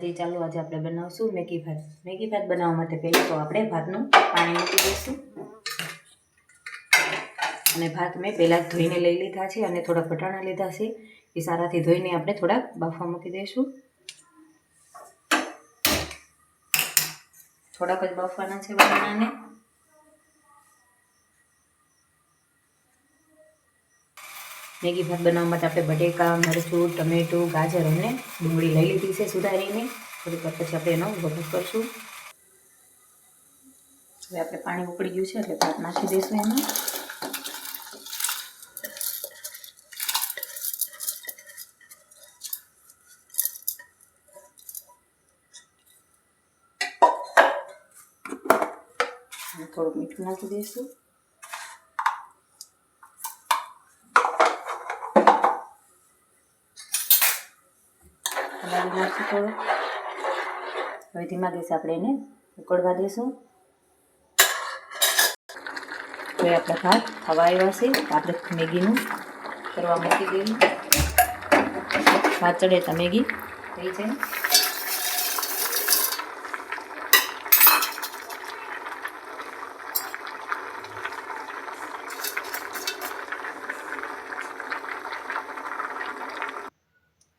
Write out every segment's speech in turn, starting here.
તે ચાલો આજે આપણે બનાવશું મેગી ભાત. મેગી ભાત બનાવવા માટે પહેલાં તો આપણે ભાતનું પાણી મૂકી દઈશું. અને ભાત મેં પહેલાં ધોઈને લઈ લીધા છે અને થોડાક વટાણા લીધા છે. એ સારાથી ધોઈને આપણે થોડાક બાફવા મૂકી દઈશું. થોડાક જ બાફવાના છે વટાણાને. મેગી ભાત બનાવવા માટે આપણે બટેકા, મરચું, ટમેટું, ગાજર અને ડુંગળી લઈ લીધી છે સુધારીને. થોડીક પછી આપણે એનો વઘાર કરશું. હવે આપણે પાણી ઉકળી ગયું છે એટલે ભાત નાખી દઈશું એમાં. થોડુંક મીઠું નાખી દઈશું. હલાવી નાખશું થોડું. હવે ધીમા ગેસે આપણે એને ઉકળવા દઈશું. હવે આપણા ભાત હવા આવ્યા છે. આપણે મેગીનું કરવા મૂકી દઈએ ભાત ચડે તો મેગી થઈ જાય.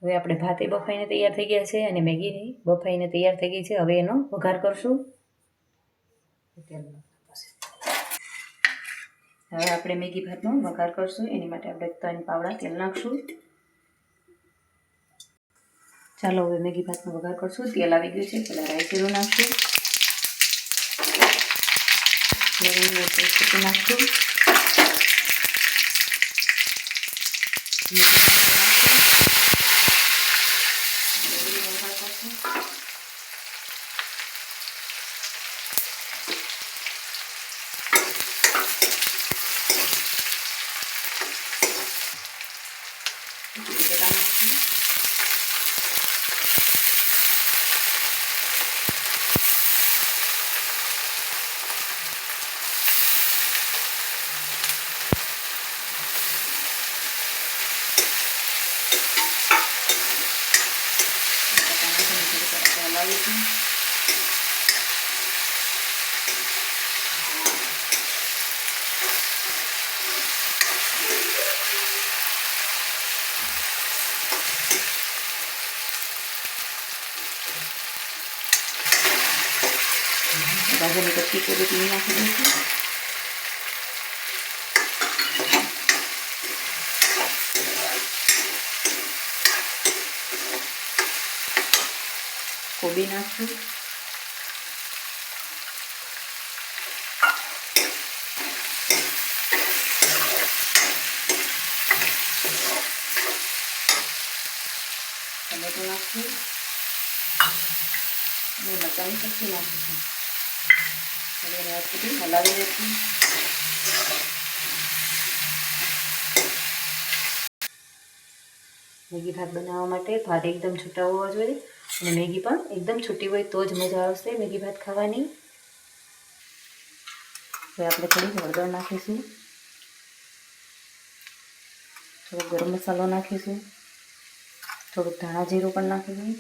હવે આપણે ભાતે બફાઈને તૈયાર થઈ ગયા છે અને મેગીની બફાઈને તૈયાર થઈ ગઈ છે. હવે એનો વઘાર કરશું. હવે આપણે મેગી ભાતનો વઘાર કરશું. એની માટે આપણે ત્રણ પાવડા તેલ નાખશું. ચાલો હવે મેગી ભાતનો વઘાર કરશું. તેલ આવી ગયું છે. પહેલાં રાઈ જીરું નાખશું. નાખશું. હલાવીશું ગાજરની કટકી કરી નાખી દઈશું કોબી નાખશું ટમેટું નાખશું અને મરચાંની ચટણી નાખીશું હવે એને આ સુધી હલાવી દઈશું મેગી ભાત બનાવવા માટે ભાત એકદમ છૂટા હોવા જોઈએ અને મેગી પણ એકદમ છૂટી હોય તો જ મજા આવશે મેગી ભાત ખાવાની. હવે આપણે થોડી હળદર નાખીશું. થોડો ગરમ મસાલો નાખીશું. થોડુંક ધાણા જીરું પણ નાખીશું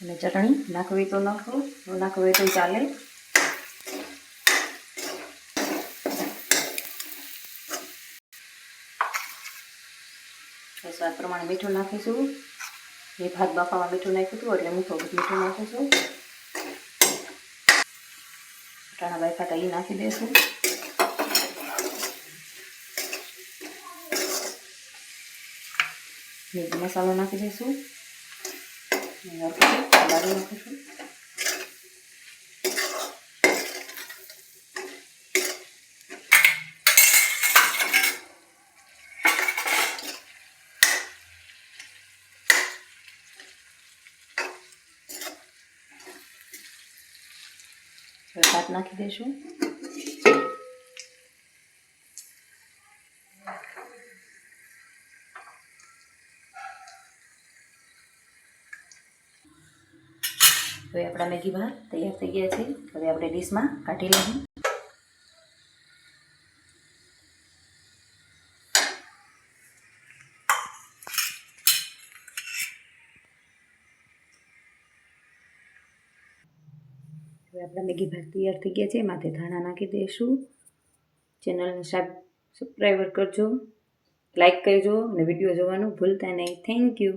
અને ચટણી નાખવી તો નાખો, ન નાખવી તો ચાલે. સ્વાદ પ્રમાણે મીઠું નાખીશું. એ ભાત બાફામાં મીઠું નાખ્યું હતું એટલે હું થોડુંક મીઠું નાખીશું વટાણા બાફાટા એ નાખી દઈશું મેગી મસાલો નાખી દઈશું નાખીશું હવે ભાત નાખી દઈશું હવે આપણા મેગી ભાત તૈયાર થઈ ગયા છે. હવે આપણે ડીશમાં કાઢી લઈએ. હવે આપણા મેગી ભાત તૈયાર થઈ ગયા છે. માથે ધાણા નાખી દઈશું. ચેનલને સબસ્ક્રાઈબર કરજો. લાઈક કરજો અને વીડિયો જોવાનું ભૂલતા નહીં. Thank you.